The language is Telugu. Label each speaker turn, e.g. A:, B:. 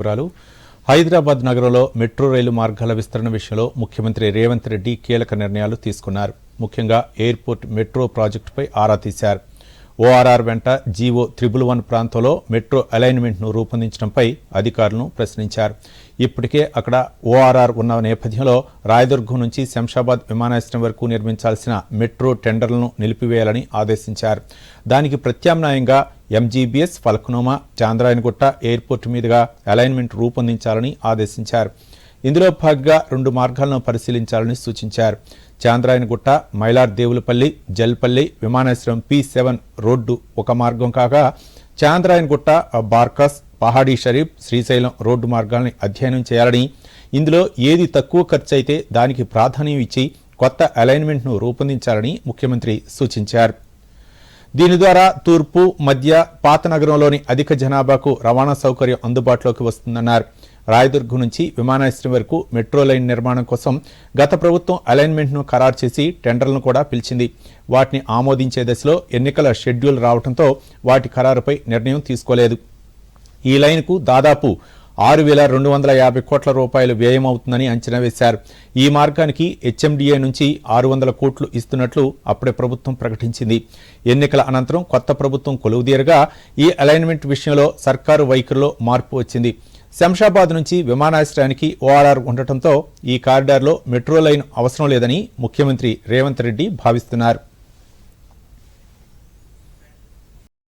A: వివరాలు. హైదరాబాద్ నగరంలో మెట్రో రైలు మార్గాల విస్తరణ విషయంలో ముఖ్యమంత్రి రేవంత్ రెడ్డి కీలక నిర్ణయాలు తీసుకున్నారు. ముఖ్యంగా ఎయిర్పోర్ట్ మెట్రో ప్రాజెక్టుపై ఆరా తీశారు. ఓఆర్ఆర్ వెంట జీవో త్రిబుల్ వన్ ప్రాంతంలో మెట్రో అలైన్మెంట్ను రూపొందించడంపై అధికారులను ప్రశ్నించారు. ఇప్పటికే అక్కడ ఓఆర్ఆర్ ఉన్న నేపథ్యంలో రాయదుర్గం నుంచి శంషాబాద్ విమానాశ్రయం వరకు నిర్మించాల్సిన మెట్రో టెండర్లను నిలిపివేయాలని ఆదేశించారు. దానికి ప్రత్యామ్నాయంగా M G B S Falaknuma Chandrayangutta airport మీదుగా అలైన్మెంట్ రూపొందించాలని ఆదేశించారు. ఇందులో భాగంగా రెండు మార్గాలను పరిశీలించాలని సూచించారు. చాంద్రాయనగుట్ట మైలార్ దేవులపల్లి జల్పల్లి విమానాశ్రయం పి సెవెన్ రోడ్డు ఒక మార్గం కాగా చాంద్రాయనగుట్ట బార్కస్ పహాడీ షరీఫ్ శ్రీశైలం రోడ్డు మార్గాల్ని అధ్యయనం చేయాలని ఇందులో ఏది తక్కువ ఖర్చు అయితే దానికి ప్రాధాన్యం ఇచ్చి కొత్త అలైన్మెంట్ను రూపొందించాలని ముఖ్యమంత్రి సూచించారు. దీని ద్వారా తూర్పు మధ్య పాత నగరంలోని అధిక జనాభాకు రవాణా సౌకర్యం అందుబాటులోకి వస్తుందన్నారు. రాయదుర్గ్ నుంచి విమానాశ్రయం వరకు మెట్రో లైన్ నిర్మాణం కోసం గత ప్రభుత్వం అలైన్మెంట్ను ఖరారు చేసి టెండర్లను కూడా పిలిచింది. వాటిని ఆమోదించే దశలో ఎన్నికల షెడ్యూల్ రావడంతో వాటి ఖరారుపై నిర్ణయం తీసుకోలేదు. ఈ లైన్కు దాదాపు ఆరు వేల రెండు వందల యాభై కోట్ల రూపాయలు వ్యయం అవుతుందని అంచనా వేశారు. ఈ మార్గానికి హెచ్ఎండిఏ నుంచి ఆరు వందల కోట్లు ఇస్తున్నట్లు అప్పుడే ప్రభుత్వం ప్రకటించింది. ఎన్నికల అనంతరం కొత్త ప్రభుత్వం కొలువుదీరగా ఈ అలైన్మెంట్ విషయంలో సర్కారు వైఖరిలో మార్పు వచ్చింది. శంషాబాద్ నుంచి విమానాశ్రయానికి ఓఆర్ఆర్ ఉండటంతో ఈ కారిడార్లో మెట్రో లైన్ అవసరం లేదని ముఖ్యమంత్రి రేవంత్ రెడ్డి భావిస్తున్నారు.